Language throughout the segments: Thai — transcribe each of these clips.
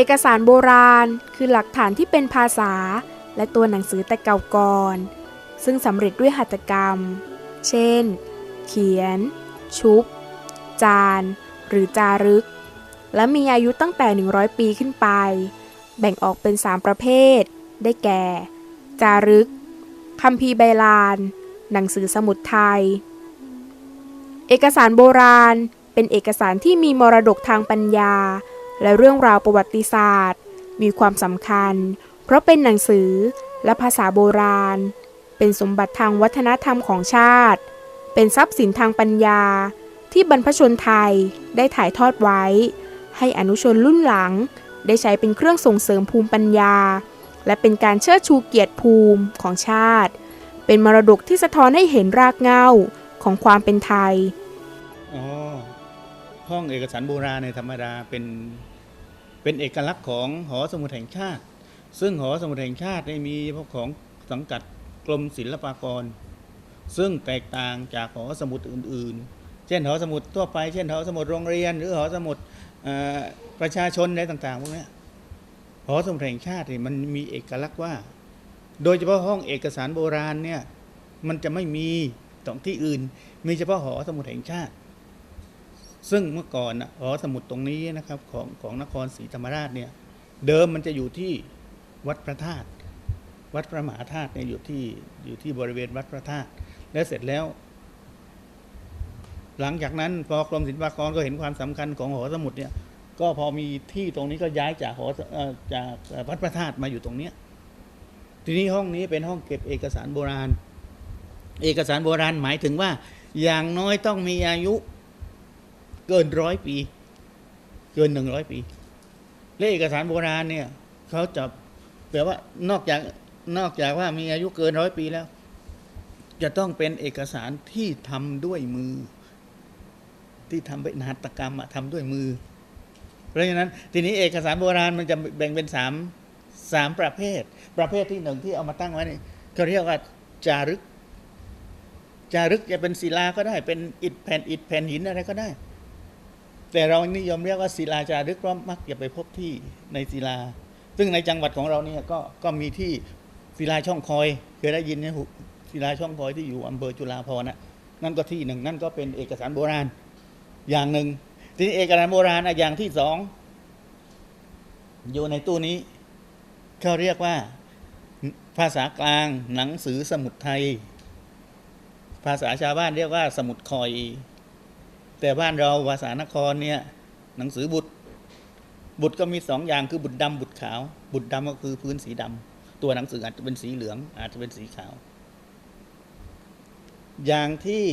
เอกสารโบราณ คือหลักฐานที่เป็นภาษา และตัวหนังสือแต่เก่าก่อน ซึ่งสำเร็จด้วยหัตถกรรม เช่น เขียน ชุบ จาน หรือจารึก และมีอายุตั้งแต่ 100 ปีขึ้นไป แบ่งออกเป็น 3 ประเภท ได้แก่ จารึกคัมภีร์ใบลาน หนังสือสมุดไทย เอกสารโบราณ เป็นเอกสารที่มีมรดกทางปัญญา และเรื่องราวประวัติศาสตร์ มีความสำคัญ เพราะเป็นหนังสือและภาษาโบราณ เป็นสมบัติทางวัฒนธรรมของชาติ เป็นทรัพย์สินทางปัญญา ที่บรรพชนไทยได้ถ่ายทอดไว้ ให้อนุชนรุ่นหลัง ได้ใช้เป็นเครื่องส่งเสริมภูมิปัญญา และเป็นการเชิดชูเกียรติภูมิของชาติ เป็นมรดกที่สะท้อนให้เห็นรากเหง้าของความเป็นไทย อ๋อ ห้องเอกสารโบราณในธรรมดาเป็น เป็นเอกลักษณ์ของหอสมุดแห่งชาติ ซึ่งหอสมุดแห่งชาติได้มีเฉพาะของสังกัดกรมศิลปากร ซึ่งแตกต่างจากหอสมุดอื่น ๆ เช่นหอสมุดทั่วไป เช่นหอสมุดโรงเรียน หรือหอสมุดประชาชนอะไรต่างๆพวกนี้หอสมุดแห่งชาติมันมีเอกลักษณ์ว่า โดยเฉพาะห้องเอกสารโบราณเนี่ยมันจะไม่มีตรงที่อื่น มีเฉพาะหอสมุดแห่งชาติ ซึ่งเมื่อก่อนน่ะหอสมุดตรงนี้นะครับของของนครศรีธรรมราชเนี่ยเดิมมันจะอยู่ที่วัดพระธาตุวัดพระมหาธาตุเนี่ยอยู่ที่อยู่ที่บริเวณวัดพระธาตุแล้วเสร็จแล้ว หลังจากนั้นพอกรมศิลปากรก็เห็นความสำคัญของหอสมุดเนี่ยก็พอมีที่ตรงนี้ก็ย้ายจากหอเอ่อจากวัดพระธาตุมาอยู่ตรงเนี้ยทีนี้ห้องนี้เป็นห้องเก็บเอกสารโบราณ เอกสารโบราณหมายถึงว่า อย่างน้อยต้องมีอายุ เกินร้อยปี เกินหนึ่งร้อยปี และเอกสารโบราณเนี่ยเขาจะแปลว่านอกจากนอกจากว่ามีอายุเกินร้อยปีแล้ว จะต้องเป็นเอกสารที่ทำด้วยมือ ที่ทำเป็นหัตถกรรมอะทำด้วยมือ เพราะฉะนั้น ทีนี้เอกสารโบราณมันจะแบ่งเป็นสามสามประเภท ประเภทที่หนึ่งที่เอามาตั้งไว้นี่เขาเรียกว่าจารึกจารึกจะเป็นศิลาก็ได้เป็นอิฐแผ่นอิฐแผ่นหินอะไรก็ได้ แต่เรานิยมเรียกว่าศิลาจารึกเพราะมักจะไปพบที่ในศิลา ซึ่งในจังหวัดของเราเนี่ยก็ก็มีที่ศิลาช่องคอยเคยได้ยินไหมศิลาช่องคอยที่อยู่อำเภอจุฬาภรณ์นะนั่นก็ที่หนึ่งนั่นก็เป็นเอกสารโบราณอย่างหนึ่งทีนี้เอกสารโบราณอะอย่างที่สองอยู่ในตู้นี้เขาเรียกว่าภาษากลางหนังสือสมุดไทย ภาษาชาวบ้านเรียกว่าสมุดคอย แต่บ้านเราภาษานครเนี่ยหนังสือบุตร บุตรก็มีสองอย่างคือบุตรดำบุตรขาว บุตรดำก็คือพื้นสีดำตัวหนังสืออาจจะเป็นสีเหลือง อาจจะเป็นสีขาว อย่างที่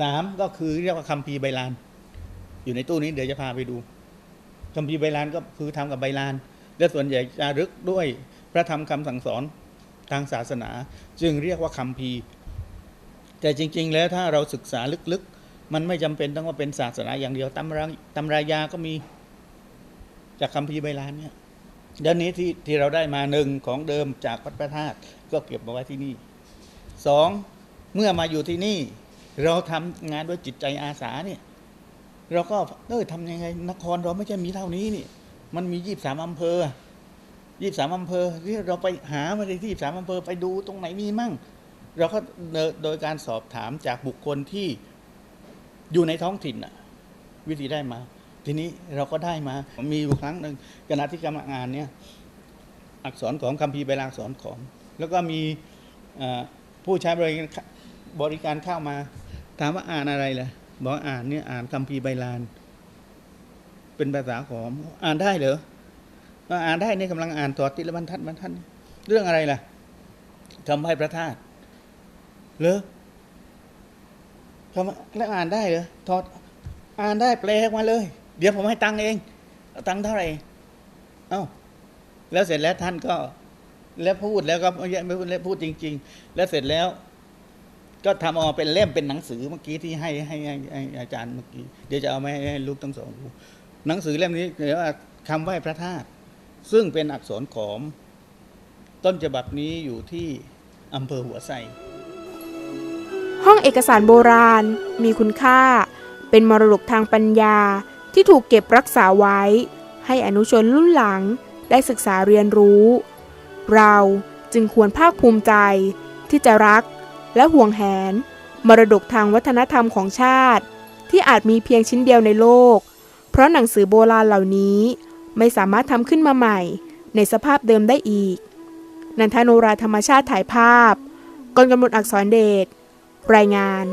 สามก็คือเรียกว่าคัมภีร์ใบลาน อยู่ในตู้นี้เดี๋ยวจะพาไปดูคัมภีร์ใบลานก็คือทำกับใบลาน และส่วนใหญ่จะรึกด้วยพระธรรมคำสั่งสอนทางศาสนา จึงเรียกว่าคัมภีร์แต่จริง ๆ แล้วถ้าเราศึกษาลึกๆ มันไม่จำเป็นต้องว่าเป็นศาสนาอย่างเดียวตำราตำรายาก็มีจากคัมภีร์ใบลานเนี่ยเดี๋ยวนี้ที่ที่เราได้มาหนึ่งของเดิมจากวัดพระธาตุก็เก็บมาไว้ที่นี่สองเมื่อมาอยู่ที่นี่ เราทำงานด้วยจิตใจอาสาเนี่ย เราก็เออทำยังไงนครเราไม่ใช่มีเท่านี้นี่ มันมียี่สามอำเภอยี่สามอำเภอที่เราไปหามาในที่สามอำเภอไปดูตรงไหนมีมั่ง เราก็โดยการสอบถามจากบุคคลที่ อยู่ในท้องถิ่นน่ะวิธีได้มา ทีนี้เราก็ได้มามีอยู่ครั้งหนึ่งขณะที่กำลังอ่านเนี่ยอักษรของคัมภีร์ใบลานอักษรของ แล้วก็มีผู้ใช้บริการบริการเข้ามา ถามว่าอ่านอะไรล่ะบอกอ่านเนี่ยอ่านคัมภีร์ใบลาน เป็นภาษาขอมอ่านได้เหรออ่านได้เนี่ยกำลังอ่านต่อติละบรรทัดบรรทัดเรื่องอะไรล่ะคำไหว้พระธาตุเหรอ คำแล้วอ่านได้เหรอถอดอ่านได้แปลมาเลย เดี๋ยวผมให้ตังค์เองตังค์เท่าไหร่เอ้าแล้วเสร็จแล้วท่านก็ แล้วพูดแล้วก็ไม่พูดแล้วพูดจริง ๆ แล้วเสร็จแล้ว ก็ทำออกเป็นเล่มเป็นหนังสือเมื่อกี้ที่ให้ให้ให้ให้อาจารย์เมื่อกี้เดี๋ยวจะเอามาให้ให้ลูกทั้งสองดูหนังสือเล่มนี้เรียกว่าคำไหว้พระธาตุซึ่งเป็นอักษรขอม ต้นฉบับนี้อยู่ที่อำเภอหัวไซ ห้องเอกสารโบราณ มีคุณค่า เป็นมรดกทางปัญญาที่ถูกเก็บรักษาไว้ ให้อนุชนรุ่นหลังได้ศึกษาเรียนรู้ เราจึงควรภาคภูมิใจ ที่จะรักและห่วงแหน มรดกทางวัฒนธรรมของชาติ ที่อาจมีเพียงชิ้นเดียวในโลก เพราะหนังสือโบราณเหล่านี้ไม่สามารถทำขึ้นมาใหม่ ในสภาพเดิมได้อีก นันทโนราธรรมชาติถ่ายภาพกรกำหนดอักษรเดช รายงาน